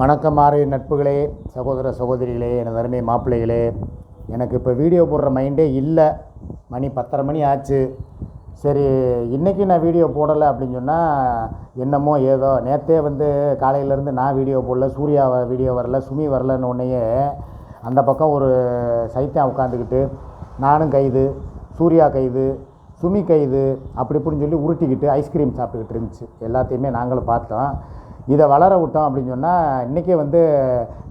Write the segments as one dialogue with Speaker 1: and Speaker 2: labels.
Speaker 1: வணக்கம் மாறு நட்புகளே சகோதர சகோதரிகளே எனது அருமை மாப்பிள்ளைகளே. எனக்கு இப்போ வீடியோ போடுற மைண்டே இல்லை. மணி பத்தரை மணி ஆச்சு. சரி இன்றைக்கி நான் வீடியோ போடலை அப்படின்னு சொன்னால் என்னமோ ஏதோ நேற்றே வந்து காலையிலேருந்து நான் வீடியோ போடல சூர்யா வ- வீடியோ வரல சுமி வரலன்னு உடனேயே அந்த பக்கம் ஒரு சைத்தியம் உட்காந்துக்கிட்டு நானும் கைது சூர்யா கைது சுமி கைது அப்படி இப்படின்னு சொல்லி உருட்டிக்கிட்டு ஐஸ்கிரீம் சாப்பிட்டுக்கிட்டு இருந்துச்சு. எல்லாத்தையுமே நாங்களும் பார்த்தோம். இதை வளர விட்டோம் அப்படின்னு சொன்னால் இன்றைக்கே வந்து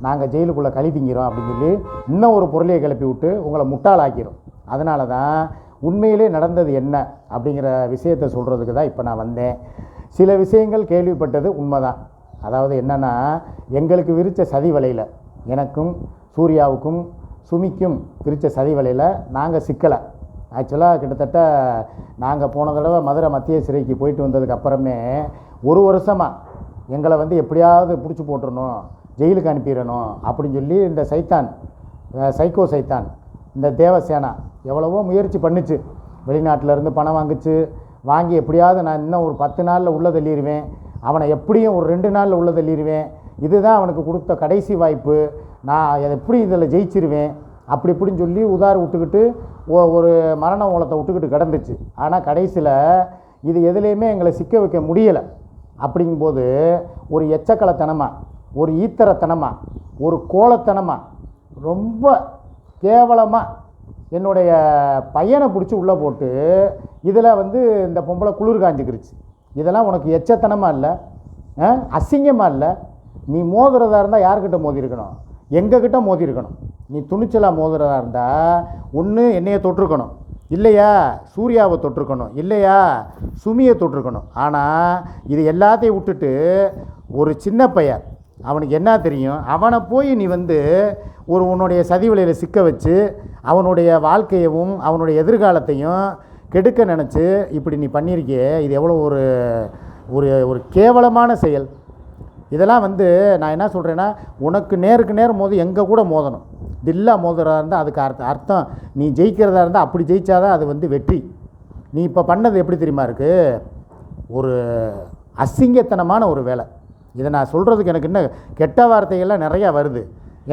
Speaker 1: நாங்கள் ஜெயிலுக்குள்ளே களி திங்கிறோம் அப்படின்னு சொல்லி இன்னும் ஒரு பொருளையை கிளப்பி விட்டு உங்களை முட்டாளாக்கிறோம் அதனால தான் உண்மையிலே நடந்தது என்ன அப்படிங்கிற விஷயத்தை சொல்கிறதுக்கு தான் இப்போ நான் வந்தேன். சில விஷயங்கள் கேள்விப்பட்டது உண்மைதான். அதாவது என்னென்னா எங்களுக்கு விரித்த சதி வலையில் எனக்கும் சூர்யாவுக்கும் சுமிக்கும் விரித்த சதி வலையில் நாங்கள் சிக்கலை. ஆக்சுவலாக கிட்டத்தட்ட நாங்கள் போன தடவை மதுரை மத்திய சிறைக்கு போயிட்டு வந்ததுக்கு அப்புறமே ஒரு வருஷமாக எங்களை வந்து எப்படியாவது பிடிச்சி போட்டுறணும் ஜெயிலுக்கு அனுப்பிடணும் அப்படின்னு சொல்லி இந்த சைத்தான் சைக்கோ சைத்தான் இந்த தேவசேனா எவ்வளவோ முயற்சி பண்ணுச்சு. வெளிநாட்டிலேருந்து பணம் வாங்குச்சு. வாங்கி எப்படியாவது நான் இன்னும் ஒரு பத்து நாளில் உள்ள தள்ளிடுவேன் அவனை எப்படியும் ஒரு ரெண்டு நாளில் உள்ள தள்ளிடுவேன் இதுதான் அவனுக்கு கொடுத்த கடைசி வாய்ப்பு. நான் எப்படி இதில் ஜெயிச்சிருவேன்? அப்படி இப்படின்னு சொல்லி உதார் விட்டுக்கிட்டு ஒரு மரண ஓலத்தை விட்டுக்கிட்டு கிடந்துச்சு. ஆனால் கடைசியில் இது எதுலேயுமே எங்களை சிக்க வைக்க முடியலை. அப்படிங்கும்போது ஒரு எச்சக்கலத்தனமாக ஒரு ஈத்தரத்தனமாக ஒரு கோலத்தனமாக ரொம்ப கேவலமாக என்னுடைய பையனை பிடிச்சி உள்ளே போட்டு இதில் வந்து இந்த பொம்பளை குளிர் காஞ்சிக்கிருச்சு. இதெல்லாம் உனக்கு எச்சத்தனமாக இல்லை அசிங்கமாக இல்லை நீ மோதுறதா இருந்தால் யார்கிட்ட மோதி இருக்கணும் எங்ககிட்ட மோதி இருக்கணும் நீ துணிச்சலாக மோதுறதா இருந்தால் ஒன்று என்னையை தொட்டிருக்கணும் இல்லையா? சூர்யாவை தொட்டிருக்கணும். இல்லையா? சுமியை தொட்டிருக்கணும். ஆனால் இது எல்லாத்தையும் விட்டுட்டு ஒரு சின்ன பையன் அவனுக்கு என்ன தெரியும்? அவனை போய் நீ வந்து ஒரு உன்னுடைய சதி விலையில் சிக்க வச்சு அவனுடைய வாழ்க்கையவும் அவனுடைய எதிர்காலத்தையும் கெடுக்க நினச்சி இப்படி நீ பண்ணியிருக்கியே. இது எவ்வளோ ஒரு ஒரு ஒரு கேவலமான செயல். இதெல்லாம் வந்து நான் என்ன சொல்கிறேன்னா உனக்கு நேருக்கு நேர் மோது எங்கே கூட மோதணும். தில்லா மோதுறதா இருந்தால் அதுக்கு அர்த்தம் அர்த்தம். நீ ஜெயிக்கிறதா இருந்தால் அப்படி ஜெயிச்சாதான் அது வந்து வெற்றி. நீ இப்போ பண்ணது எப்படி தெரியுமா இருக்குது ஒரு அசிங்கத்தனமான ஒரு வேலை. இதை நான் சொல்கிறதுக்கு எனக்கு இன்னும் கெட்ட வார்த்தைகள்லாம் நிறையா வருது.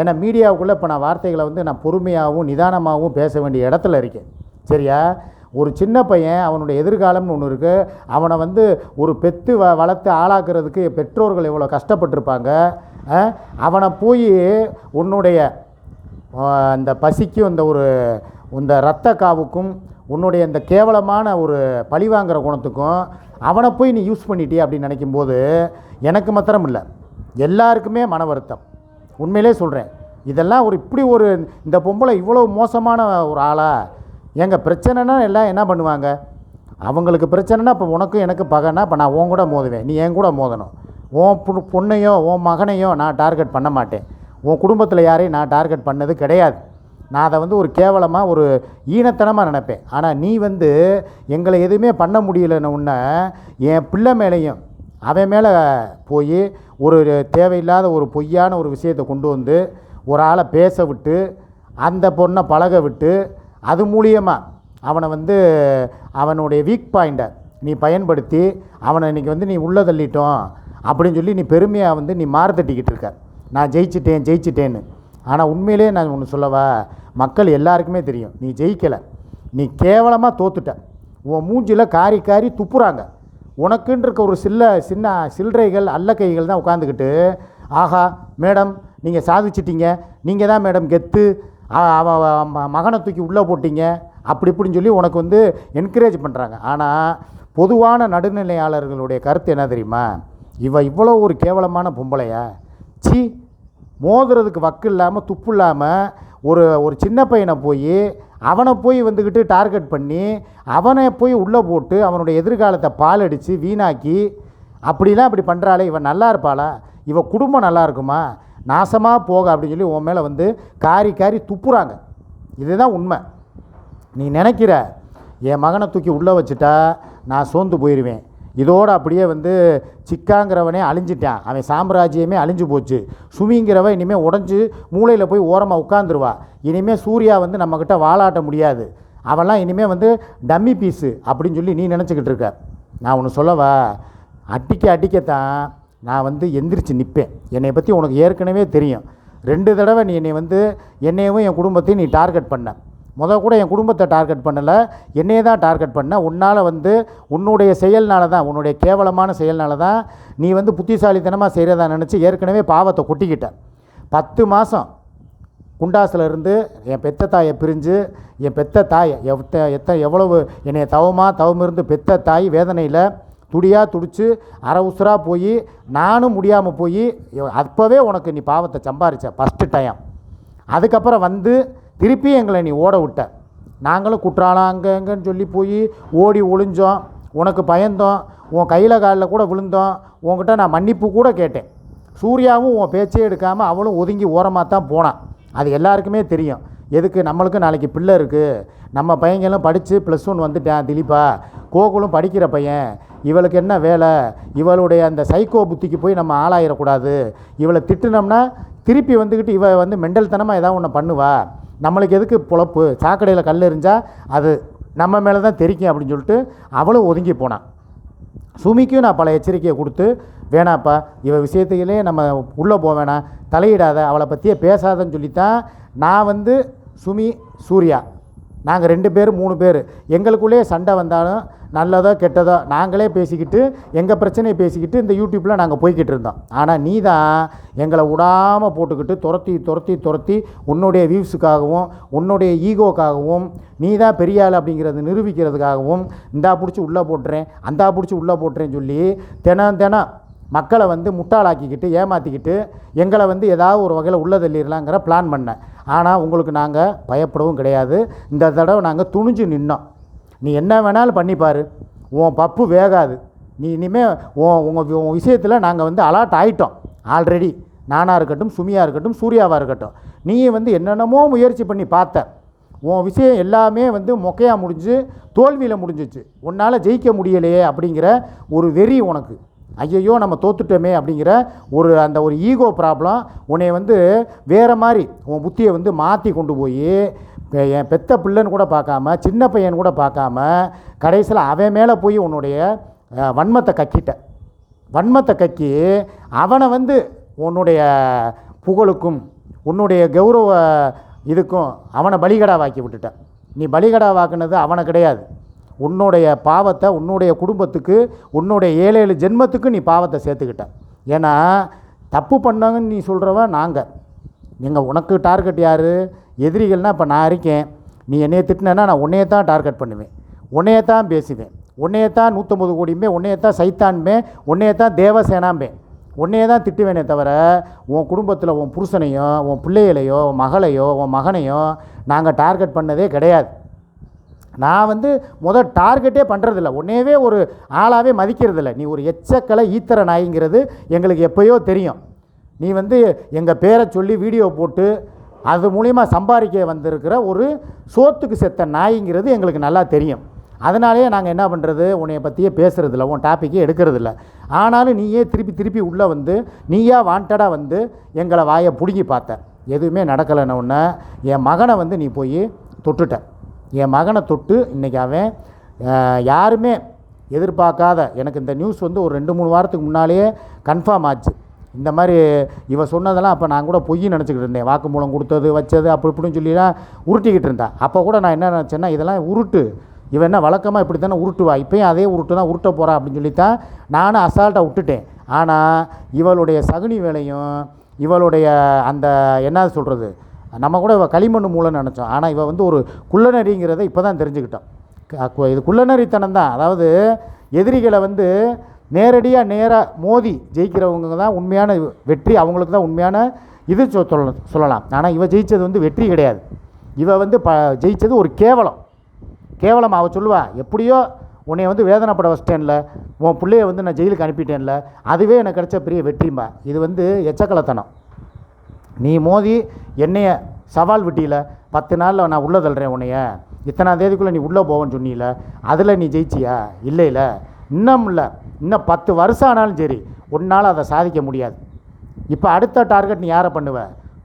Speaker 1: ஏன்னா மீடியாவுக்குள்ளே இப்போ நான் வார்த்தைகளை வந்து நான் பொறுமையாகவும் நிதானமாகவும் பேச வேண்டிய இடத்துல இருக்கேன். சரியா? ஒரு சின்ன பையன் அவனுடைய எதிர்காலம்னு ஒன்று இருக்குது அவனை வந்து ஒரு பெத்து வ வளர்த்து ஆளாக்குறதுக்கு பெற்றோர்கள் எவ்வளோ கஷ்டப்பட்டிருப்பாங்க? அவனை போய் உன்னுடைய அந்த பசிக்கும் இந்த ஒரு இந்த ரத்த காவுக்கும் உன்னுடைய இந்த கேவலமான ஒரு பழிவாங்கிற குணத்துக்கும் அவனை போய் நீ யூஸ் பண்ணிட்டே அப்படின்னு நினைக்கும்போது எனக்கு மாத்திரம் இல்லை. எல்லாருக்குமே மன வருத்தம். உண்மையிலே சொல்கிறேன் இதெல்லாம் ஒரு இப்படி ஒரு இந்த பொம்பளை இவ்வளோ மோசமான ஒரு ஆளா? எங்கள் பிரச்சனைனா எல்லாம் என்ன பண்ணுவாங்க? அவங்களுக்கு பிரச்சனைனா இப்போ உனக்கும் எனக்கு பகைனா இப்போ நான் உன் கூட மோதுவேன். நீ என் கூட மோதணும். உன் பொ பொண்ணையோ உன் மகனையோ நான் டார்கெட் பண்ண மாட்டேன். உன் குடும்பத்தில் யாரையும் நான் டார்கெட் பண்ணது கிடையாது. நான் அதை வந்து ஒரு கேவலமாக ஒரு ஈனத்தனமாக நினப்பேன். ஆனால் நீ வந்து எங்களை எதுவுமே பண்ண முடியலன்னு உன்ன என் பிள்ளை மேலேயும் அவன் மேலே போய் ஒரு தேவையில்லாத ஒரு பொய்யான ஒரு விஷயத்தை கொண்டு வந்து ஒரு ஆளை பேச விட்டு அந்த பொண்ணை பழக விட்டு அது மூலியமாக அவனை வந்து அவனுடைய வீக் பாயிண்ட்டை நீ பயன்படுத்தி அவனை இன்னைக்கு வந்து நீ உள்ளே தள்ளிட்டோம் அப்படின்னு சொல்லி நீ பெருமையாக வந்து நீ மாறு தட்டிக்கிட்டு இருக்க. நான் ஜெயிச்சிட்டேன் ஜெயிச்சிட்டேன்னு. ஆனால் உண்மையிலே நான் ஒன்று சொல்லவா? மக்கள் எல்லாருக்குமே தெரியும். நீ ஜெயிக்கலை. நீ கேவலமாக தோத்துட்ட. உன் மூஞ்சில் காரி காரி துப்புறாங்க. உனக்குன்னு இருக்க ஒரு சில்ல சின்ன சில்லறைகள் அல்லக்கைகள் தான் உட்காந்துக்கிட்டு ஆஹா மேடம் நீங்கள் சாதிச்சிட்டீங்க. நீங்கள் தான் மேடம் கெத்து. அவன் அவ அவ- ம- மகனை தூக்கி உள்ளே போட்டிங்க. அப்படி இப்படின்னு சொல்லி உனக்கு வந்து என்கரேஜ் பண்ணுறாங்க ஆனால் பொதுவான நடுநிலையாளர்களுடைய கருத்து என்ன தெரியுமா? இவ இவ்வளோ ஒரு கேவலமான பொம்பளையா சி மோதுறதுக்கு வக்கு இல்லாமல் துப்பு இல்லாமல் ஒரு ஒரு சின்ன பையனை போய் அவனை போய் வந்துக்கிட்டு டார்கெட் பண்ணி அவனை போய் உள்ளே போட்டு அவனுடைய எதிர்காலத்தை பாலடித்து வீணாக்கி அப்படிலாம் இப்படி பண்ணுறாளே இவன் நல்லா இருப்பாளா? இவன் குடும்பம் நல்லா இருக்குமா? நாசமாக போக அப்படின்னு சொல்லி உன் மேலே வந்து காரி காரி துப்புறாங்க. இதுதான் உண்மை. நீ நினைக்கிற என் மகனை தூக்கி உள்ளே வச்சுட்டா நான் சோர்ந்து போயிடுவேன் இதோடு அப்படியே வந்து சிக்காங்கிறவனே அழிஞ்சிட்டான். அவன் சாம்ராஜ்யமே அழிஞ்சு போச்சு. சுமிங்கிறவன் இனிமேல் உடஞ்சி மூளையில் போய் ஓரமாக உட்காந்துருவா இனிமேல் சூர்யா வந்து நம்மக்கிட்ட வாழாட்ட முடியாது. அவன்லாம் இனிமேல் வந்து டம்மி பீஸு அப்படின்னு சொல்லி நீ நினச்சிக்கிட்டு இருக்க. நான் ஒன்று சொல்லவா? அடிக்க அடிக்கத்தான் நான் வந்து எந்திரிச்சு நிற்பேன் என்னை பற்றி உனக்கு ஏற்கனவே தெரியும். ரெண்டு தடவை நீ என்னை வந்து என்னையவும் என் குடும்பத்தையும் நீ டார்கெட் பண்ண. முத கூட என் குடும்பத்தை டார்கெட் பண்ணலை. என்னையே தான் டார்கெட் பண்ண. உன்னால் வந்து உன்னுடைய செயல்னால தான் உன்னுடைய கேவலமான செயல்னால தான் நீ வந்து புத்திசாலித்தனமாக செய்கிறதா நினச்சி ஏற்கனவே பாவத்தை கொட்டிக்கிட்ட. பத்து மாதம் குண்டாசில் இருந்து என் பெத்த தாயை பிரிஞ்சு என் பெத்த தாயை எத்த எத்த எவ்வளவு என்னை தவமாக தவமிருந்து பெத்த தாய் வேதனையில் துடியாக துடித்து அரை உசுராக போய் நானும் முடியாமல் போய் அப்போவே உனக்கு நீ பாவத்தை சம்பாரித்த ஃபஸ்ட்டு டைம் அதுக்கப்புறம் வந்து திருப்பி எங்களை நீ ஓட விட்ட. நாங்களும் குற்றாலம் அங்கே சொல்லி போய் ஓடி ஒளிஞ்சோம். உனக்கு பயந்தோம். உன் கையில் காலில் கூட விழுந்தோம். உன்கிட்ட நான் மன்னிப்பு கூட கேட்டேன். சூர்யாவும் உன் பேச்சே எடுக்காமல் அவளும் ஒதுங்கி ஓரமாக தான் போனான். அது எல்லாருக்குமே தெரியும். எதுக்கு? நம்மளுக்கும் நாளைக்கு பிள்ளை இருக்குது நம்ம பையங்களும் படித்து ப்ளஸ் ஒன் வந்துட்டான் திலீப்பா. கோகுலும் படிக்கிற பையன். இவளுக்கு என்ன வேலை? இவளுடைய அந்த சைக்கோ புத்திக்கு போய் நம்ம ஆளாயிடக்கூடாது இவளை திட்டுனோம்னா திருப்பி வந்துக்கிட்டு இவ வந்து மெண்டல்தனமாக ஏதாவது ஒன்று பண்ணுவா. நம்மளுக்கு எதுக்கு பொழப்பு? சாக்கடையில் கல் எறிஞ்சால் அது நம்ம மேலே தான் தெரிக்கும் அப்படின்னு சொல்லிட்டு அவளும் ஒதுங்கி போனான். சுமிக்கும் நான் பல எச்சரிக்கையை கொடுத்து வேணாப்பா இவ விஷயத்துகளே நம்ம உள்ளே போக வேணாம். தலையிடாத அவளை பற்றியே பேசாதன்னு சொல்லித்தான் நான் வந்து சுமி சூர்யா. நாங்கள் ரெண்டு பேர் மூணு பேர். எங்களுக்குள்ளேயே சண்டை வந்தாலும் நல்லதோ கெட்டதோ நாங்களே பேசிக்கிட்டு எங்கள் பிரச்சனையை பேசிக்கிட்டு இந்த யூடியூப்பில் நாங்கள் போய்கிட்டு இருந்தோம். ஆனால் நீ தான் எங்களை விடாமல் போட்டுக்கிட்டு துரத்தி துரத்தி துரத்தி உன்னுடைய வியூஸுக்காகவும் உன்னுடைய ஈகோக்காகவும் நீ தான் பெரிய ஆள் அப்படிங்கிறத நிரூபிக்கிறதுக்காகவும் இந்தா பிடிச்சி உள்ளே போட்டுறேன் அந்தா பிடிச்சி உள்ளே போட்டுறேன்னு சொல்லி தினம் தினம் மக்களை வந்து முட்டாளாக்கிக்கிட்டு ஏமாற்றிக்கிட்டு எங்களை வந்து ஏதாவது ஒரு வகையில் உள்ள தள்ளிடலாங்கிற பிளான் பண்ணேன். ஆனால் உங்களுக்கு நாங்கள் பயப்படவும் கிடையாது. இந்த தடவை நாங்கள் துணிஞ்சு நின்னோம். நீ என்ன வேணாலும் பண்ணிப்பார் உன் பப்பு வேகாது. நீ இனிமேல் உன் உங்கள் உன் விஷயத்தில் நாங்கள் வந்து அலாட் ஆகிட்டோம் ஆல்ரெடி நானாக இருக்கட்டும் சுமியாக இருக்கட்டும் சூர்யாவாக இருக்கட்டும். நீ வந்து என்னென்னமோ முயற்சி பண்ணி பார்த்த. உன் விஷயம் எல்லாமே வந்து மொக்கையாக முடிஞ்சு தோல்வியில் முடிஞ்சிச்சு. உன்னால் ஜெயிக்க முடியலையே அப்படிங்கிற ஒரு வெறி உனக்கு. ஐயையோ நம்ம தோத்துட்டோமே அப்படிங்கிற ஒரு அந்த ஒரு ஈகோ ப்ராப்ளம் உன்னை வந்து வேறு மாதிரி உன் புத்தியை வந்து மாற்றி கொண்டு போய் என் பெத்த பிள்ளைன்னு கூட பார்க்காம சின்ன பையன் கூட பார்க்காம கடைசியில் அவன் மேலே போய் உன்னுடைய வன்மத்தை கக்கிட்ட. வன்மத்தை கக்கி அவனை வந்து உன்னுடைய புகழுக்கும் உன்னுடைய கௌரவ இதுக்கும் அவனை பலிகடாவாக்கி விட்டுட்ட. நீ பலிகடாவாக்குனது அவனை கிடையாது. உன்னுடைய பாவத்தை உன்னுடைய குடும்பத்துக்கு உன்னுடைய ஏழு ஏழு ஜென்மத்துக்கு நீ பாவத்தை சேர்த்துக்கிட்ட. ஏன்னா தப்பு பண்ணாங்கன்னு நீ சொல்கிறவன் நாங்கள் நீங்கள் உனக்கு டார்கெட் யார்? எதிரிகள்னால் இப்போ நான் இருக்கேன். நீ என்னையை திட்டினேன்னா நான் உன்னையே தான் டார்கெட் பண்ணுவேன். உன்னையே தான் பேசுவேன். உன்னையே தான் நூற்றம்பது கோடியுமே உன்னையே தான் சைத்தான்பேன் உன்னையே தான் தேவசேனாம்பேன் உன்னையே தான் திட்டுவேனே தவிர உன் குடும்பத்தில் உன் புருஷனையோ உன் பிள்ளைகளையோ உன் மகளையோ உன் மகனையோ நாங்கள் டார்கெட் பண்ணதே கிடையாது. நான் வந்து முதல் டார்கெட்டே பண்ணுறதில்ல உன்னையவே ஒரு ஆளாகவே மதிக்கிறதில்ல. நீ ஒரு எச்சக்கலை ஈத்தர நாய்ங்கிறது எங்களுக்கு எப்போயோ தெரியும். நீ வந்து எங்கள் பேரை சொல்லி வீடியோ போட்டு அது மூலிமா சம்பாதிக்க வந்திருக்கிற ஒரு சோத்துக்கு செத்த நாய்ங்கிறது எங்களுக்கு நல்லா தெரியும். அதனாலேயே நாங்கள் என்ன பண்ணுறது உன்னைய பற்றியே பேசுகிறதில்ல உன் டாப்பிக்கே எடுக்கிறதில்ல. ஆனாலும் நீயே திருப்பி திருப்பி உள்ளே வந்து நீயா வாண்டடாக வந்து எங்களை வாயை பிடுங்கி பார்த்த. எதுவுமே நடக்கலைன்னு உடனே என் மகனை வந்து நீ போய் தொட்டுட்ட. என் மகனை தொட்டு இன்றைக்கி அவன் யாருமே எதிர்பார்க்காத எனக்கு இந்த நியூஸ் வந்து ஒரு ரெண்டு மூணு வாரத்துக்கு முன்னாலேயே கன்ஃபார்ம் ஆச்சு. இந்த மாதிரி இவ சொன்னதெல்லாம் அப்போ நான் கூட பொய் நினச்சிக்கிட்டு இருந்தேன். வாக்குமூலம் கொடுத்தது வச்சது அப்படி இப்படின்னு சொல்லிலாம் உருட்டிக்கிட்டு இருந்தேன் அப்போ கூட நான் என்ன நினச்சேன்னா இதெல்லாம் உருட்டு. இவன் என்ன வழக்கமாக இப்படி தானே உருட்டுவா? இப்போயும் அதே உருட்டு தான் உருட்ட போகிறா அப்படின்னு சொல்லித்தான் நானும் அசால்ட்டாக விட்டுட்டேன். ஆனால் இவளுடைய சகுனி வேலையும் இவளுடைய அந்த என்ன சொல்கிறது நம்ம கூட இவள் களிமண் மூலம்னு நினச்சோம். ஆனால் இவ வந்து ஒரு குள்ளநரிங்கிறத இப்போ தான் தெரிஞ்சுக்கிட்டோம். க- இது குள்ளநரித்தனம் தான். அதாவது எதிரிகளை வந்து நேரடியாக நேராக மோதி ஜெயிக்கிறவங்க தான் உண்மையான வெற்றி. அவங்களுக்கு தான் உண்மையான இது சொ- சொல்ல சொல்லலாம். ஆனால் இவள் ஜெயித்தது வந்து வெற்றி கிடையாது. இவ வந்து ப ஜெயித்தது ஒரு கேவலம். கேவலம் அவள் சொல்லுவா எப்படியோ உன்னை வந்து வேதனைப்பட வச்சிட்டேன்ல. உன் பிள்ளைய வந்து நான் ஜெயிலுக்கு அனுப்பிட்டேன்ல. அதுவே எனக்கு கிடைச்ச பெரிய வெற்றிம்பா இது வந்து எச்சக்கலத்தனம். நீ மோதி என்னைய சவால் விட்டியில பத்து நாளில் நான் உள்ளே தள்ளுறேன் உன்னைய. இத்தனாம் தேதிக்குள்ளே நீ உள்ளே போவேன்னு சொன்னீல அதில் நீ ஜெயிச்சியா? இல்லை இல்லை இன்னும் இல்லை. இன்னும் பத்து வருஷம் ஆனாலும் சரி உன்னால் அதை சாதிக்க முடியாது. இப்போ அடுத்த டார்கெட் நீ யாரை பண்ணுவ?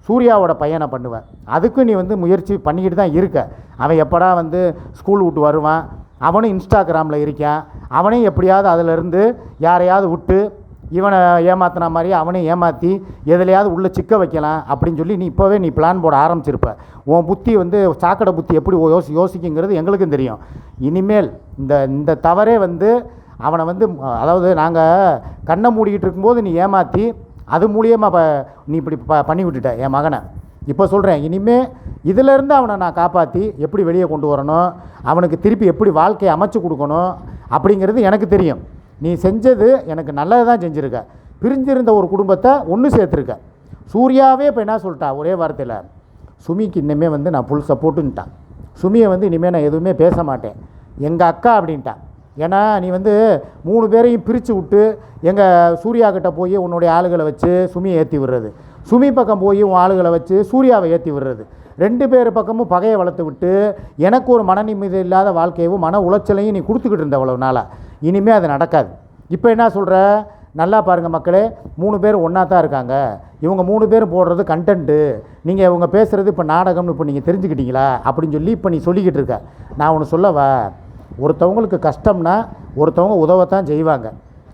Speaker 1: சூர்யாவோட பையனை பண்ணுவ. அதுக்கும் நீ வந்து முயற்சி பண்ணிக்கிட்டு தான் இருக்க. அவன் எப்படா வந்து ஸ்கூல் விட்டு வருவான்? அவனும் இன்ஸ்டாகிராமில் இருக்கான் அவனையும் எப்படியாவது அதிலிருந்து யாரையாவது விட்டு இவனை ஏமாத்தின மாதிரி அவனையும் ஏமாற்றி எதுலையாவது உள்ளே சிக்க வைக்கலாம் அப்படின்னு சொல்லி நீ இப்போவே நீ பிளான் போட ஆரம்பிச்சிருப்ப. உன் புத்தி வந்து சாக்கடை புத்தி எப்படி யோசி யோசிக்குங்கிறது எங்களுக்கும் தெரியும். இனிமேல் இந்த இந்த தவறே வந்து அவனை வந்து அதாவது நாங்கள் கண்ணை மூடிக்கிட்டு இருக்கும்போது நீ ஏமாற்றி அது மூலியமாக நீ இப்படி ப பண்ணி விட்டுட்ட என் மகனை. இப்போ சொல்கிறேன் இனிமே இதிலேருந்து அவனை நான் காப்பாற்றி எப்படி வெளியே கொண்டு வரணும் அவனுக்கு திருப்பி எப்படி வாழ்க்கையை அமைச்சு கொடுக்கணும் அப்படிங்கிறது எனக்கு தெரியும். நீ செஞ்சது எனக்கு நல்லது தான் செஞ்சுருக்க. பிரிஞ்சிருந்த ஒரு குடும்பத்தை ஒன்று சேர்த்துருக்க. சூர்யாவே இப்போ என்ன சொல்லிட்டா? ஒரே வார்த்தையில் சுமிக்கு இன்னுமே வந்து நான் ஃபுல் சப்போர்ட்டுன்ட்டான் சுமியை வந்து இனிமேல் நான் எதுவுமே பேச மாட்டேன். எங்கள் அக்கா அப்படின்ட்டான் ஏன்னா நீ வந்து மூணு பேரையும் பிரித்து விட்டு எங்கள் சூர்யா கிட்ட போய் உன்னுடைய ஆளுகளை வச்சு சுமியை ஏற்றி விடுறது. சுமி பக்கம் போய் உன் ஆளுகளை வச்சு சூர்யாவை ஏற்றி விடுறது. ரெண்டு பேர் பக்கமும் பகையை வளர்த்து விட்டு எனக்கு ஒரு மன நிம்மதி இல்லாத வாழ்க்கையவும் மன உளைச்சலையும் நீ கொடுத்துக்கிட்டு இருந்த அவ்வளோ நாளாக இனிமேல் அது நடக்காது. இப்போ என்ன சொல்கிற நல்லா பாருங்கள் மக்களே மூணு பேர் ஒன்றா தான் இருக்காங்க. இவங்க மூணு பேரும் போடுறது கண்டென்ட்டு நீங்கள் இவங்க பேசுகிறது இப்போ நாடகம்னு இப்போ நீங்கள் தெரிஞ்சுக்கிட்டீங்களா? அப்படின்னு சொல்லி இப்போ நீ சொல்லிக்கிட்டு இருக்க. நான் ஒன்று சொல்லவா? ஒருத்தவங்களுக்கு கஷ்டம்னா ஒருத்தவங்க உதவத்தான் செய்வாங்க.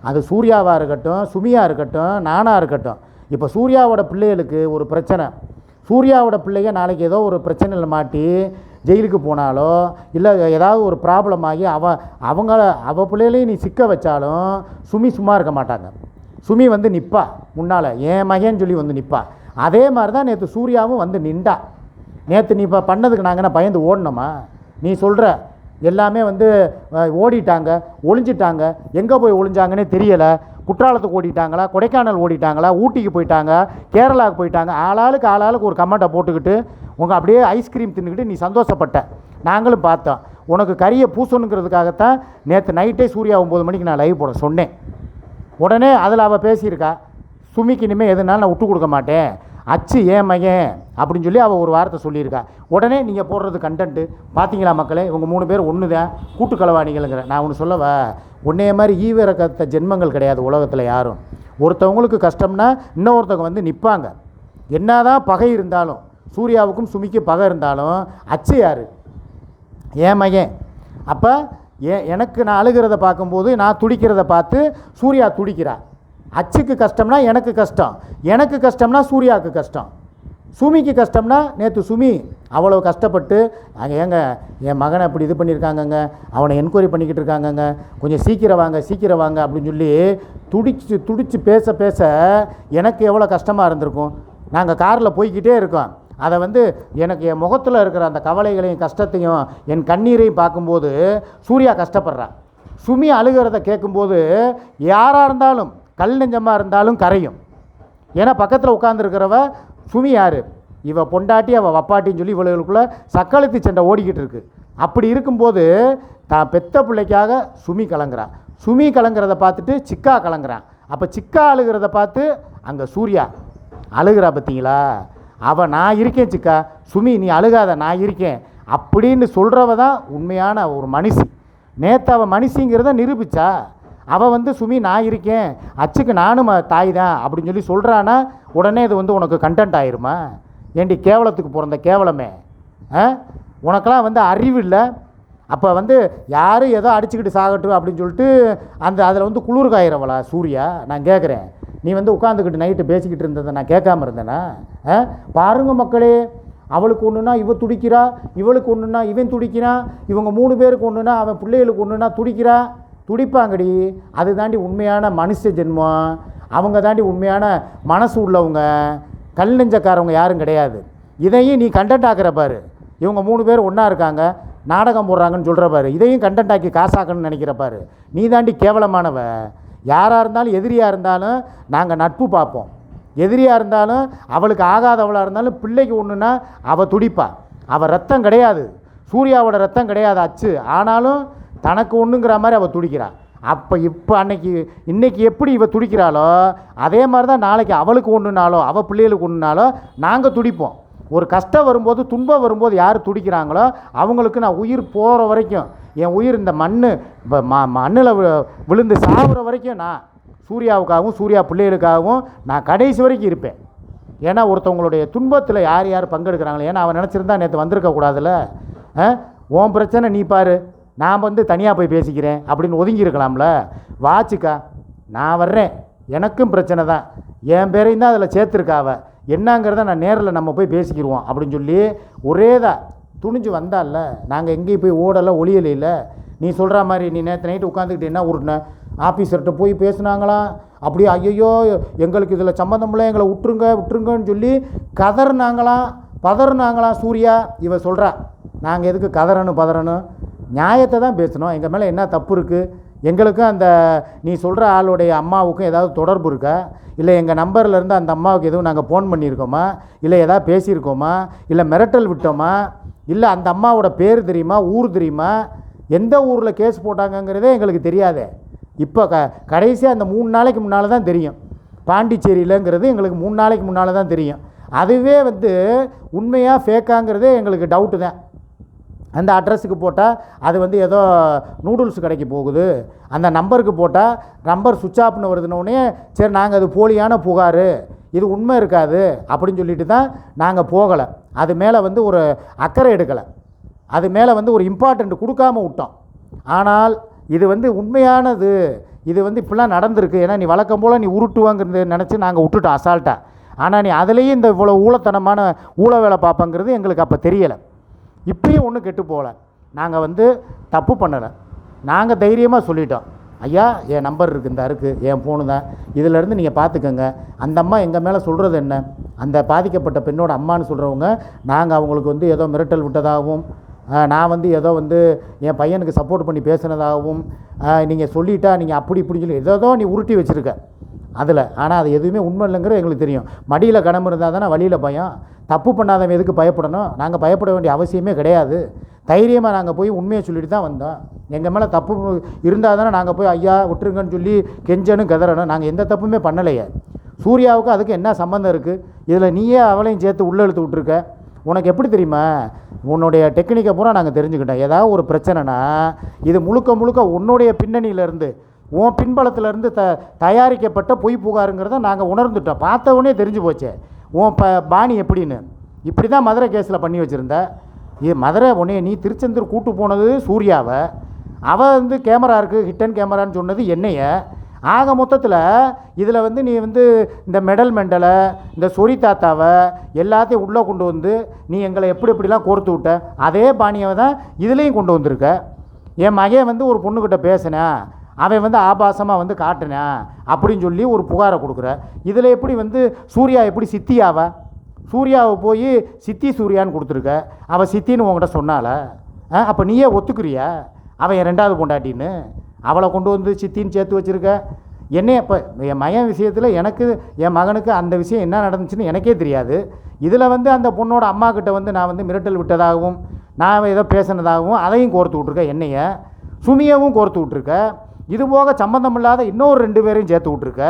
Speaker 1: அது சூர்யாவாக இருக்கட்டும் சுமியாக இருக்கட்டும் நானாக இருக்கட்டும். இப்போ சூர்யாவோட பிள்ளைகளுக்கு ஒரு பிரச்சனை. சூர்யாவோட பிள்ளைங்க நாளைக்கு ஏதோ ஒரு பிரச்சனையில் மாட்டி ஜெயிலுக்கு போனாலோ இல்லை ஏதாவது ஒரு ப்ராப்ளம் ஆகி அவ அவங்கள அவ பிள்ளைகளையும் நீ சிக்க வச்சாலும் சுமி சும்மா இருக்க மாட்டாங்க. சுமி வந்து நிற்பா முன்னால். என் மகன் சொல்லி வந்து நிற்பா அதே மாதிரி தான் நேற்று சூர்யாவும் வந்து நின்றா. நேற்று நீ இப்போ பண்ணதுக்கு நாங்கள் என்ன பயந்து ஓடணுமா நீ சொல்கிற எல்லாமே வந்து ஓடிட்டாங்க ஒளிஞ்சிட்டாங்க. எங்கே போய் ஒளிஞ்சாங்கன்னே தெரியலை. குற்றாலத்துக்கு ஓடிட்டாங்களா கொடைக்கானல் ஓடிட்டாங்களா ஊட்டிக்கு போயிட்டாங்க கேரளாவுக்கு போயிட்டாங்க ஆளாளுக்கு ஆளாளுக்கு ஒரு கமெண்ட்டை போட்டுக்கிட்டு உங்கள் அப்படியே ஐஸ்கிரீம் தின்னுக்கிட்டு நீ சந்தோஷப்பட்ட. நாங்களும் பார்த்தோம். உனக்கு கறியை பூசணுங்கிறதுக்காகத்தான் நேற்று நைட்டே சூர்யா ஒம்பது மணிக்கு நான் லைவ் போட சொன்னேன். உடனே அதில் அவள் பேசியிருக்கா சுமிக்கு இனிமேல் எதுனாலும் நான் விட்டு கொடுக்க மாட்டேன். அச்சு ஏன் மகன் அப்படின்னு சொல்லி அவள் ஒரு வார்த்தை சொல்லியிருக்கா. உடனே நீங்கள் போடுறது கண்டென்ட்டு பார்த்தீங்களா மக்களே? இவங்க மூணு பேர் ஒன்று தான் கூட்டு களவாணிகளுங்கிற நான் ஒன்று சொல்லவா? உன்னைய மாதிரி ஈவிர கத்த ஜென்மங்கள் கிடையாது உலகத்தில் யாரும். ஒருத்தவங்களுக்கு கஷ்டம்னா இன்னொருத்தவங்க வந்து நிற்பாங்க என்ன தான் பகை இருந்தாலும் சூர்யாவுக்கும் சுமிக்கும் பகை இருந்தாலும் அச்சு யார்? என் மகன். அப்போ ஏ எனக்கு நான் அழுகிறத பார்க்கும்போது நான் துடிக்கிறத பார்த்து சூர்யா துடிக்கிறார் அச்சுக்கு கஷ்டம்னா எனக்கு கஷ்டம். எனக்கு கஷ்டம்னா சூர்யாவுக்கு கஷ்டம். சுமிக்கு கஷ்டம்னா நேற்று சுமி அவ்வளோ கஷ்டப்பட்டு அங்கே ஏங்க என் மகனை அப்படி இது பண்ணியிருக்காங்கங்க அவனை என்கொயரி பண்ணிக்கிட்டு இருக்காங்கங்க கொஞ்சம் சீக்கிரம் வாங்க சீக்கிரம் வாங்க அப்படின்னு சொல்லி துடிச்சு துடிச்சு பேச பேச எனக்கு எவ்வளோ கஷ்டமாக இருந்திருக்கும். நாங்கள் காரில் போய்க்கிட்டே இருக்கோம். அதை வந்து எனக்கு என் முகத்தில் இருக்கிற அந்த கவலைகளையும் கஷ்டத்தையும் என் கண்ணீரையும் பார்க்கும்போது சூர்யா கஷ்டப்படுறா. சுமி அழுகிறத கேட்கும்போது யாராக இருந்தாலும் கல் நெஞ்சமாக இருந்தாலும் கரையும். ஏன்னா பக்கத்தில் உட்காந்துருக்கிறவ சுமி யார்? இவ பொண்டாட்டி அவள் வப்பாட்டின்னு சொல்லி இவளுக்குள்ளே சக்களத்து சண்டை ஓடிக்கிட்டு இருக்கு. அப்படி இருக்கும்போது தான் பெத்த பிள்ளைக்காக சுமி கலங்குறா. சுமி கலங்குறத பார்த்துட்டு சிக்கா கலங்குறான் அப்போ சிக்கா அழுகிறத பார்த்து அங்கே சூர்யா அழுகிறா பார்த்தீங்களா அவள் நான் இருக்கேன் சிக்கா. சுமி நீ அழுகாத நான் இருக்கேன். அப்படின்னு சொல்கிறவ தான் உண்மையான ஒரு மனுஷி. நேற்று அவள் மனுஷிங்கிறத நிரூபிச்சா அவள் வந்து சுமி நான் இருக்கேன். அச்சுக்கு நானும் தாய் தான். அப்படின்னு சொல்லி சொல்கிறானா உடனே இது வந்து உனக்கு கண்டென்ட் ஆயிருமா? ஏண்டி கேவலத்துக்கு பிறந்த கேவலமே? ஆ உனக்கெல்லாம் வந்து அறிவு இல்லை. அப்போ வந்து யாரும் ஏதோ அடிச்சுக்கிட்டு சாகட்டும் அப்படின்னு சொல்லிட்டு அந்த அதில் வந்து குளிர் காயிறவளா சூர்யா? நான் கேட்குறேன் நீ வந்து உட்காந்துக்கிட்டு நைட்டு பேசிக்கிட்டு இருந்ததை நான் கேட்காம இருந்தேனா? ஆ பாருங்க மக்களே அவளுக்கு ஒன்றுனா இவ துடிக்கிறா இவளுக்கு ஒன்றுனா இவன் துடிக்கிறான் இவங்க மூணு பேருக்கு ஒன்றுனா அவன் பிள்ளைகளுக்கு ஒன்றுனா துடிக்கிறா. துடிப்பாங்கடி. அது தாண்டி உண்மையான மனுஷ ஜென்மம் அவங்க தாண்டி உண்மையான மனசு உள்ளவங்க. கல் நெஞ்சக்காரவங்க யாரும் கிடையாது. இதையும் நீ கண்டென்ட் ஆக்குற பாரு. இவங்க மூணு பேர் ஒன்றா இருக்காங்க. நாடகம் போடுறாங்கன்னு சொல்கிற பாரு. இதையும் கண்டென்ட் ஆக்கி காசாக்கணும்னு நினைக்கிற பாரு. நீ தாண்டி கேவலமானவ. யாராக இருந்தாலும் எதிரியாக இருந்தாலும் நாங்கள் நட்பு பார்ப்போம். எதிரியாக இருந்தாலும் அவளுக்கு ஆகாதவளாக இருந்தாலும் பிள்ளைக்கு ஒன்றுன்னா அவள் துடிப்பா. அவள் ரத்தம் கிடையாது. சூர்யாவோட ரத்தம் கிடையாது அச்சு. ஆனாலும் தனக்கு ஒன்றுங்கிற மாதிரி அவள் துடிக்கிறா. அப்போ இப்போ அன்னைக்கு இன்றைக்கி எப்படி இவள் துடிக்கிறாளோ அதே மாதிரி தான் நாளைக்கு அவளுக்கு ஒன்றுனாலோ அவள் பிள்ளைகளுக்கு ஒன்றுனாலோ நாங்கள் துடிப்போம். ஒரு கஷ்டம் வரும்போது துன்பம் வரும்போது யார் துடிக்கிறாங்களோ அவங்களுக்கு நான் உயிர் போகிற வரைக்கும் என் உயிர் இந்த மண் இப்போ ம மண்ணில் விழுந்து சாகுற வரைக்கும் நான் சூர்யாவுக்காகவும் சூர்யா பிள்ளைகளுக்காகவும் நான் கடைசி வரைக்கும் இருப்பேன். ஏன்னா ஒருத்தவங்களுடைய துன்பத்தில் யார் யார் பங்கெடுக்கிறாங்களே ஏன்னா அவன் நினச்சிருந்தா நேற்று வந்திருக்க கூடாதுல்ல ஆ? உன் பிரச்சனை நீ பாரு. நான் வந்து தனியாக போய் பேசிக்கிறேன் அப்படின்னு ஒதுங்கியிருக்கலாம்ல வாச்சுக்கா நான் வர்றேன். எனக்கும் பிரச்சனை தான். என் பேரையும் தான் அதில் சேர்த்துருக்காவ என்னங்கிறத நான் நேரில் நம்ம போய் பேசிக்கிடுவோம் அப்படின்னு சொல்லி ஒரே தான் துணிஞ்சு வந்தால நாங்கள் எங்கேயும் போய் ஓடலை ஒளியலையில் நீ சொல்கிற மாதிரி நீ நேற்று நைட்டு உட்காந்துக்கிட்டு என்ன உருட்டின ஆஃபீஸர்கிட்ட போய் பேசுனாங்களாம் அப்படியே ஐயோ எங்களுக்கு இதில் சம்மந்தம் இல்லை எங்களை விட்டுருங்க விட்டுருங்கன்னு சொல்லி கதறினாங்களாம் பதறினாங்களாம் சூர்யா? இவ சொல்கிறா நாங்கள் எதுக்கு கதறணும் பதறணும்? நியாயத்தை தான் பேசணும். எங்கள் மேலே என்ன தப்பு இருக்குது எங்களுக்கும் அந்த நீ சொல்கிற ஆளுடைய அம்மாவுக்கும் ஏதாவது தொடர்பு இருக்கா? இல்லை எங்கள் நம்பர்லேருந்து அந்த அம்மாவுக்கு எதுவும் நாங்கள் ஃபோன் பண்ணியிருக்கோமா? இல்லை ஏதாவது பேசியிருக்கோமா? இல்லை மிரட்டல் விட்டோமா? இல்லை அந்த அம்மாவோட பேர் தெரியுமா? ஊர் தெரியுமா? எந்த ஊரில் கேஸ் போட்டாங்கங்கிறதே எங்களுக்கு தெரியாதே. இப்போ க கடைசியாக அந்த மூணு நாளைக்கு முன்னால் தான் தெரியும். பாண்டிச்சேரியிலங்கிறது எங்களுக்கு மூணு நாளைக்கு முன்னால் தான் தெரியும். அதுவே வந்து உண்மையாக ஃபேக்காங்கிறதே எங்களுக்கு டவுட்டு தான். அந்த அட்ரஸுக்கு போட்டால் அது வந்து ஏதோ நூடுல்ஸ் கடைக்கு போகுது. அந்த நம்பருக்கு போட்டால் நம்பர் சுவிட்ச் ஆஃப்னு வருதுனோடனே சரி நாங்கள் அது போலியான புகார். இது உண்மை இருக்காது அப்படின்னு சொல்லிட்டு தான் நாங்கள் போகலை. அது மேலே வந்து ஒரு அக்கறை எடுக்கலை. அது மேலே வந்து ஒரு இம்பார்ட்டண்ட் கொடுக்காம விட்டோம். ஆனால் இது வந்து உண்மையானது. இது வந்து இப்படிலாம் நடந்திருக்கு. ஏன்னா நீ வழக்கம் போல் நீ உருட்டுவாங்கிறது நினச்சி நாங்கள் விட்டுட்டோம் அசால்ட்டாக ஆனால் நீ அதுலேயும் இந்த இவ்வளோ ஊழத்தனமான ஊழ வேலை பார்ப்பங்கிறது எங்களுக்கு அப்போ தெரியலை. இப்பயும் ஒன்றும் கெட்டு போகல. நாங்கள் வந்து தப்பு பண்ணலை. நாங்கள் தைரியமாக சொல்லிட்டோம். ஐயா என் நம்பர் இருக்குது இந்த இருக்குது என் ஃபோனு தான். இதிலேருந்து நீங்கள் பார்த்துக்கோங்க அந்த அம்மா எங்கள் மேலே சொல்கிறது என்ன? அந்த பாதிக்கப்பட்ட பெண்ணோட அம்மான்னு சொல்கிறவங்க நாங்கள் அவங்களுக்கு வந்து ஏதோ மிரட்டல் விட்டதாகவும் நான் வந்து ஏதோ வந்து என் பையனுக்கு சப்போர்ட் பண்ணி பேசுனதாகவும் நீங்கள் சொல்லிட்டா நீங்கள் அப்படி இப்படி சொல்லி ஏதோ நீ உருட்டி வச்சுருக்க. அதில். ஆனால் அது எதுவுமே உண்மை இல்லைங்கிறது எங்களுக்கு தெரியும். மடியில் கணம் இருந்தால் தானே வழியில் பயம். தப்பு பண்ணாதவன் எதுக்கு பயப்படணும்? நாங்கள் பயப்பட வேண்டிய அவசியமே கிடையாது. தைரியமாக நாங்கள் போய் உண்மையை சொல்லிட்டு தான் வந்தோம். எங்கள் மேலே தப்பு இருந்தால் தானே நாங்கள் போய் ஐயா விட்டுருங்கன்னு சொல்லி கெஞ்சனும் கதறணும் நாங்கள் எந்த தப்புமே பண்ணலையே. சூர்யாவுக்கு அதுக்கு என்ன சம்மந்தம் இருக்குது இதில் நீயே அவளையும் சேர்த்து உள்ளே இழுத்து விட்ருக்க உனக்கு எப்படி தெரியுமா? உன்னுடைய டெக்னிக்கை பூரா நாங்கள் தெரிஞ்சுக்கிட்டோம். ஏதாவது ஒரு பிரச்சனைனா இது முழுக்க முழுக்க உன்னுடைய பின்னணியிலேருந்து உன் பின்பலத்திலேருந்து த தயாரிக்கப்பட்ட பொய் புகாருங்கிறத நாங்கள் உணர்ந்துட்டோம். பார்த்தவொடனே தெரிஞ்சு போச்சே. உன் ப பாணி எப்படின்னு. இப்படி தான் மதுரை கேஸில் பண்ணி வச்சுருந்த. இது மதுரை உன்னைய நீ திருச்செந்தூர் கூட்டு போனது சூர்யாவை. அவள் வந்து கேமரா இருக்குது ஹிட்டன் கேமரான்னு சொன்னது என்னைய. ஆக மொத்தத்தில் இதில் வந்து நீ வந்து இந்த மெடல் மெண்டலை இந்த சொரி தாத்தாவை எல்லாத்தையும் உள்ளே கொண்டு வந்து நீ எங்களை எப்படி எப்படிலாம் கோர்த்து விட்ட அதே பாணியை தான் இதுலேயும் கொண்டு வந்திருக்க. என் மகன் வந்து ஒரு பொண்ணுக்கிட்ட பேசினேன். அவன் வந்து ஆபாசமாக வந்து காட்டினேன் அப்படின்னு சொல்லி ஒரு புகாரை கொடுக்குற. இதில் எப்படி வந்து சூர்யா எப்படி சித்தியாவ? சூர்யாவை போய் சித்தி சூர்யான்னு கொடுத்துருக்க. அவள் சித்தின்னு உங்கள்கிட்ட சொன்னால அப்போ நீயே ஒத்துக்குறியா? அவன் என் ரெண்டாவது பொண்டாட்டின்னு. அவளை கொண்டு வந்து சித்தின்னு சேர்த்து வச்சுருக்க. என்னைய இப்போ என் மகன் விஷயத்தில் எனக்கு என் மகனுக்கு அந்த விஷயம் என்ன நடந்துச்சுன்னு எனக்கே தெரியாது. இதில் வந்து அந்த பொண்ணோட அம்மா கிட்ட வந்து நான் வந்து மிரட்டல் விட்டதாகவும் நான் ஏதோ பேசினதாகவும் அதையும் கோர்த்து விட்ருக்கேன் என்னைய. சுமியாவும் கோர்த்து விட்ருக்கேன் இதுபோக சம்மந்தமில்லாத சம்மந்தம் இல்லாத இன்னொரு ரெண்டு பேரையும் சேர்த்து விட்ருக்க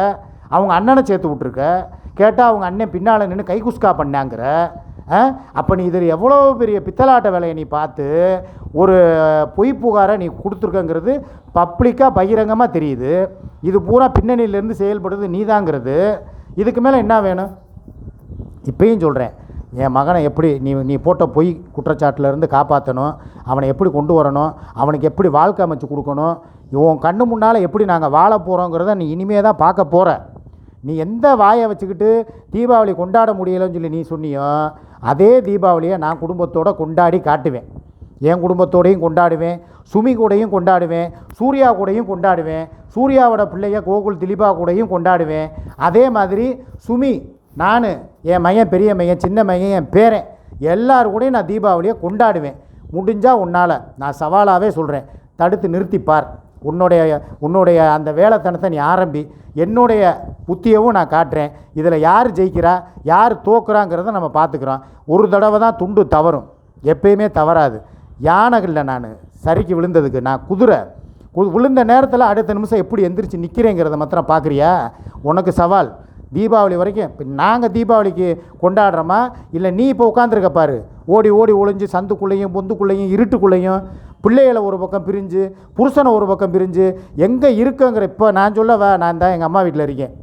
Speaker 1: அவங்க அண்ணனை சேர்த்து விட்ருக்க கேட்டால் அவங்க அண்ணன் பின்னால் நின்று கைகுஸ்கா பண்ணாங்கிற. அப்போ நீ இதில் எவ்வளோ பெரிய பித்தலாட்ட வேலையை நீ பார்த்து ஒரு பொய் புகாரை நீ கொடுத்துருக்கங்கிறது பப்ளிக்காக பகிரங்கமாக தெரியுது. இது பூரா பின்னணியிலேருந்து செயல்படுது நீதாங்கிறது. இதுக்கு மேலே என்ன வேணும்? இப்பயும் சொல்கிறேன் என் மகனை எப்படி நீ நீ போட்ட பொய் குற்றச்சாட்டிலேருந்து காப்பாற்றணும் அவனை எப்படி கொண்டு வரணும் அவனுக்கு எப்படி வாழ்க்கை அமைச்சு கொடுக்கணும் உன் கண்ணு முன்னால் எப்படி நாங்கள் வாழ போகிறோங்கிறத நீ இனிமே தான் பார்க்க போகிற நீ எந்த வாயை வச்சுக்கிட்டு தீபாவளி கொண்டாட முடியலைன்னு சொல்லி நீ சொன்னியோ அதே தீபாவளியை நான் குடும்பத்தோடு கொண்டாடி காட்டுவேன். என் குடும்பத்தோடையும் கொண்டாடுவேன் சுமி கூடையும் கொண்டாடுவேன் சூர்யா கூடயும் கொண்டாடுவேன் சூர்யாவோட பிள்ளைய கோகுல் திலீபா கூடயும் கொண்டாடுவேன். அதே மாதிரி சுமி நான் என் மையன் பெரிய மையன் சின்ன மையன் என் பேரன் எல்லார் கூடயும் நான் தீபாவளியை கொண்டாடுவேன். முடிஞ்சால் உன்னால். நான் சவாலாகவே சொல்கிறேன் தடுத்து நிறுத்திப்பார் உன்னுடைய உன்னுடைய அந்த வேலைத்தனத்தை நீ ஆரம்பி என்னுடைய புத்தியவும் நான் காட்டுறேன். இதில் யார் ஜெயிக்கிறா யார் தோக்குறாங்கிறத நம்ம பார்த்துக்குறோம். ஒரு தடவை தான் துண்டு தவறும். எப்பயுமே தவறாது. யானை இல்லை நான் சரிக்கு விழுந்ததுக்கு நான் குதிரை. விழுந்த நேரத்தில் அடுத்த நிமிஷம் எப்படி எந்திரிச்சு நிற்கிறேங்கிறத மாத்திரம் பார்க்குறியா? உனக்கு சவால். தீபாவளி வரைக்கும். இப்போ நாங்கள் தீபாவளிக்கு கொண்டாடுறோமா? இல்லை நீ இப்போ உட்காந்துருக்க பாரு. ஓடி ஓடி ஒளிஞ்சு சந்துக்குள்ளேயும் பொந்துக்குள்ளேயும் இருட்டுக்குள்ளேயும் பிள்ளைகளை ஒரு பக்கம் பிரிஞ்சு புருஷனை ஒரு பக்கம் பிரிஞ்சு எங்கே இருக்குங்கிற இப்போ நான் சொல்லவா நான் தான் எங்கள் அம்மா வீட்டில் இருக்கேன்.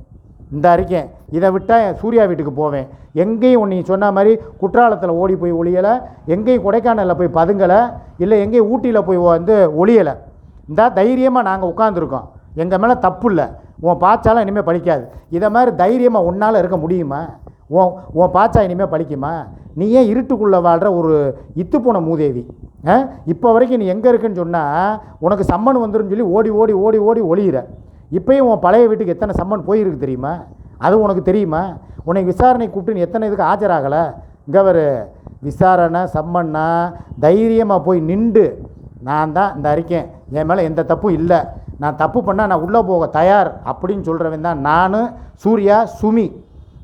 Speaker 1: இந்த இருக்கேன். இதை விட்டால் சூர்யா வீட்டுக்கு போவேன். எங்கேயும் உன்னை சொன்ன மாதிரி குற்றாலத்தில் ஓடி போய் ஒளியலை எங்கேயும் கொடைக்கானலில் போய் பதுங்கலை இல்லை எங்கேயும் ஊட்டியில் போய் வந்து ஒளியலை. இந்த தைரியமாக நாங்கள் உட்காந்துருக்கோம் எங்கள் மேலே தப்பு இல்லை. உன் பாச்சாலாம் இனிமேல் பழிக்காது இதை மாதிரி தைரியமாக உன்னால் இருக்க முடியுமா? உன் உன் பாச்சா இனிமேல் பழிக்குமா நீ ஏன் இருட்டுக்குள்ளே வாழ்கிற ஒரு இத்து போன மூதேவி? ஆ? இப்போ வரைக்கும் நீ எங்கே இருக்குன்னு சொன்னால் உனக்கு சம்மன் வந்துருன்னு சொல்லி ஓடி ஓடி ஓடி ஓடி ஒளியிற. இப்போயும் உன் பழைய வீட்டுக்கு எத்தனை சம்மன் போயிருக்கு தெரியுமா? அது உனக்கு தெரியுமா? உன்னை விசாரணை கூப்பிட்டு நீ எத்தனை இதுக்கு ஆஜராகலை? இங்கே விசாரணை சம்மன்னா தைரியமாக போய் நின்று நான் தான் இந்த அறிக்கை. என் மேலே எந்த தப்பும் இல்லை. நான் தப்பு பண்ணால் நான் உள்ளே போக தயார் அப்படின்னு சொல்கிறவன் தான் நான் சூர்யா சுமி.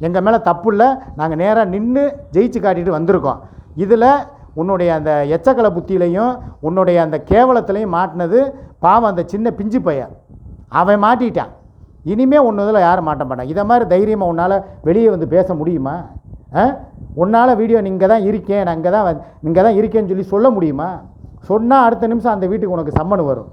Speaker 1: எங்கள் மேலே தப்பு இல்லை. நாங்கள் நேராக நின்று ஜெயிச்சு காட்டிட்டு வந்திருக்கோம். இதில் உன்னுடைய அந்த எச்சக்கலை புத்தியிலையும் உன்னுடைய அந்த கேவலத்திலையும் மாட்டினது பாவம் அந்த சின்ன பிஞ்சு பையன். அவன் மாட்டிட்டான். இனிமே ஒன்று இதில் யாரும் மாட்ட மாட்டான். இதை மாதிரி தைரியமாக உன்னால் வெளியே வந்து பேச முடியுமா? ஆ? உன்னால் வீடியோ நீங்கள் தான் இருக்கேன் நான் இங்கே தான் இங்கே தான் இருக்கேன்னு சொல்லி சொல்ல முடியுமா? சொன்னால் அடுத்த நிமிஷம் அந்த வீட்டுக்கு உனக்கு சம்மன் வரும்.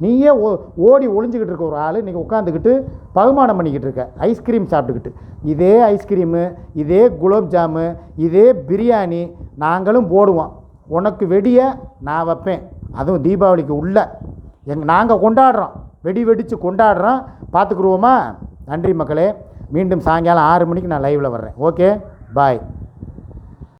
Speaker 1: நீயே ஓ ஓடி ஒளிஞ்சிக்கிட்டு இருக்க ஒரு ஆள். இன்றைக்கி உட்காந்துக்கிட்டு பகுமானம் பண்ணிக்கிட்டு இருக்க. ஐஸ்கிரீம் சாப்பிட்டுக்கிட்டு. இதே ஐஸ்கிரீமு இதே குலோப் ஜாமு இதே பிரியாணி நாங்களும் போடுவோம். உனக்கு வெடியை நான் வைப்பேன். அதுவும் தீபாவளிக்கு உள்ள. எங் நாங்கள் கொண்டாடுறோம். வெடி வெடித்து கொண்டாடுறோம். பார்த்துக்குருவோமா? நன்றி மக்களே. மீண்டும் சாயங்காலம் ஆறு மணிக்கு நான் லைவில் வர்றேன். Okay bye